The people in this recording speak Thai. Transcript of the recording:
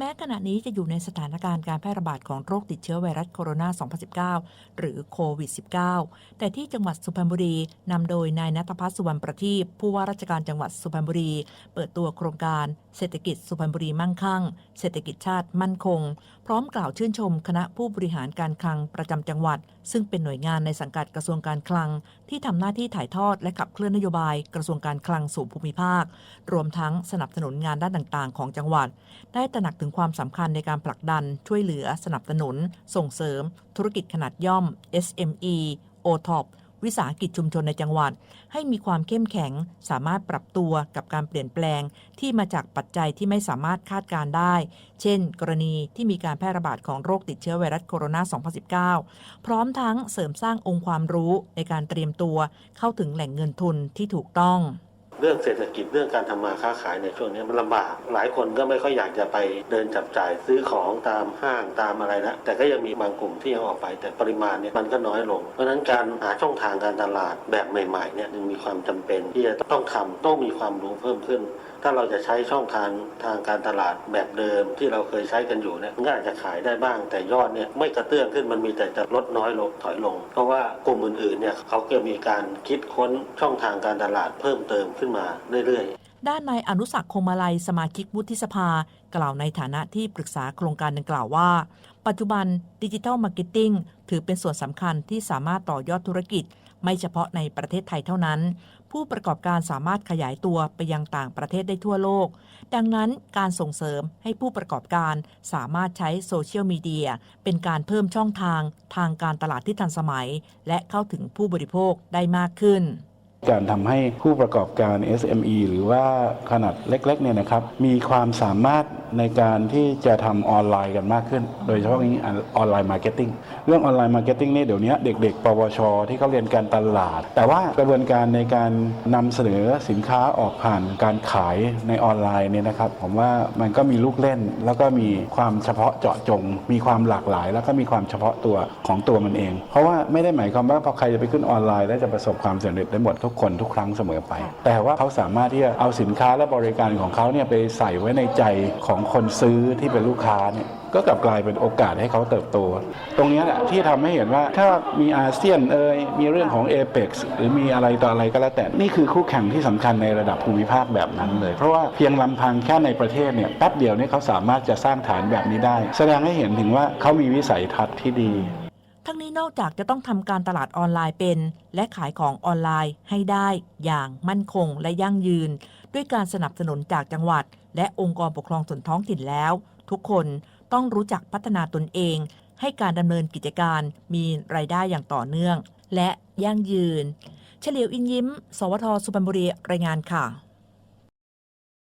แม้ขณะนี้จะอยู่ในสถานการณ์การแพร่ระบาดของโรคติดเชื้อไวรัสโคโรนา 2019 หรือโควิด -19 แต่ที่จังหวัดสุพรรณบุรีนำโดยนายนัทพัฒน์สุวรรณประทีปผู้ว่าราชการจังหวัดสุพรรณบุรี เปิดตัวโครงการเศรษฐกิจสุพรรณบุรีมั่งคั่ง เศรษฐกิจชาติมั่นคง พร้อมกล่าวชื่นชมคณะผู้บริหารการคลังประจำจังหวัด ซึ่งเป็นหน่วยงานในสังกัดกระทรวงการคลัง ที่ทำหน้าที่ถ่ายทอดและขับเคลื่อนนโยบายกระทรวงการคลังสู่ภูมิภาค รวมทั้งสนับสนุนงานด้านต่างๆ ของจังหวัด ได้ตระหนักถึงความสำคัญในการผลักดัน ช่วยเหลือ สนับสนุน ส่งเสริม ธุรกิจขนาดย่อม SME OTOP วิสาหกิจชุมชนในจังหวัด ให้มีความเข้มแข็ง สามารถปรับตัวกับการเปลี่ยนแปลง ที่มาจากปัจจัยที่ไม่สามารถคาดการได้ เช่น กรณีที่มีการแพร่ระบาดของโรคติดเชื้อไวรัสโคโรนา 2019 พร้อมทั้งเสริมสร้างองค์ความรู้ในการเตรียมตัว เข้าถึงแหล่งเงินทุนที่ถูกต้อง เรื่องเศรษฐกิจเรื่องการทำมาค้าขายในช่วงนี้มันลำบาก หลายคนก็ไม่ค่อยอยากจะไปเดินจับจ่ายซื้อของตามห้างตามอะไรนะแต่ก็ยังมีบางกลุ่มที่ยังออกไป แต่ปริมาณเนี่ยมันก็น้อยลง เพราะฉะนั้นการหาช่องทางการตลาดแบบใหม่ๆเนี่ยจึงมีความจำเป็นที่จะต้องทำต้องมีความรู้เพิ่มขึ้น ถ้าเราจะใช้ช่องทางทางการตลาดแบบเดิมที่เราเคยใช้กันอยู่เนี่ยมันก็อาจจะขายได้บ้าง แต่ยอดเนี่ยไม่กระเตื้องขึ้นมันมีแต่จะลดน้อยลงถอยลง เพราะว่ากลุ่มอื่นๆเนี่ยเขาก็มีการคิดค้นช่องทางการตลาดเพิ่มเติมขึ้นมาเรื่อยๆ ด้านนายอนุสักคงมาลัยสมาชิกวุฒิสภา กล่าวในฐานะที่ปรึกษาโครงการดังกล่าวว่า ปัจจุบันดิจิทัลมาร์เก็ตติ้งถือเป็นส่วนสำคัญที่สามารถต่อยอดธุรกิจ ไม่เฉพาะในประเทศไทยเท่านั้น ผู้ประกอบการสามารถขยายตัวไปยังต่างประเทศได้ทั่วโลก ดังนั้นการส่งเสริมให้ผู้ประกอบการสามารถใช้โซเชียลมีเดียเป็นการเพิ่มช่องทางทางการตลาดที่ทันสมัย และเข้าถึงผู้บริโภคได้มากขึ้น การทำให้ผู้ประกอบการ SME หรือว่าขนาดเล็กๆเนี่ยนะครับมีความสามารถในการที่จะทำออนไลน์กันมากขึ้น โดยเฉพาะนี้ออนไลน์มาร์เก็ตติ้ง เรื่องออนไลน์มาร์เก็ตติ้งนี่เดี๋ยวนี้เด็ก ๆ ปวช ที่เขาเรียนการตลาด แต่ว่ากระบวนการในการนำเสนอสินค้าออกผ่านการขายในออนไลน์เนี่ยนะครับ ผมว่ามันก็มีลูกเล่น แล้วก็มีความเฉพาะเจาะจง มีความหลากหลาย แล้วก็มีความเฉพาะตัวของตัวมันเอง เพราะว่าไม่ได้หมายความว่าพอใครจะไปขึ้นออนไลน์แล้วจะประสบความสำเร็จได้หมดทุกคนทุกครั้งเสมอไป แต่ว่าเขาสามารถที่จะเอาสินค้าและบริการของเขาเนี่ยไปใส่ไว้ในใจของคนซื้อที่เป็นลูกค้าเนี่ยก็กลับกลายเป็นโอกาสให้เขาเติบโต ตรงนี้แหละที่ทำให้เห็นว่าถ้ามีอาเซียนเอ่ยมีเรื่องของเอเปกหรือมีอะไรต่ออะไรก็แล้วแต่นี่คือคู่แข่งที่สำคัญในระดับภูมิภาคแบบนั้นเลย เพราะว่าเพียงลำพังแค่ในประเทศเนี่ยแป๊บเดียวเนี่ยเขาสามารถจะสร้างฐานแบบนี้ได้ แสดงให้เห็นถึงว่าเขามีวิสัยทัศน์ที่ดีทั้งนี้นอกจากจะต้องทำการตลาดออนไลน์เป็น และขายของออนไลน์ให้ได้อย่างมั่นคงและยั่งยืน ด้วยการสนับสนุนจากจังหวัด และองค์กรปกครองส่วนท้องถิ่นแล้ว ทุกคน ต้องรู้จักพัฒนาตนเอง ให้การดำเนินกิจการมีรายได้อย่างต่อเนื่อง และยั่งยืน เฉลียวอินยิ้ม สวทสุพรรณบุรีรายงานค่ะ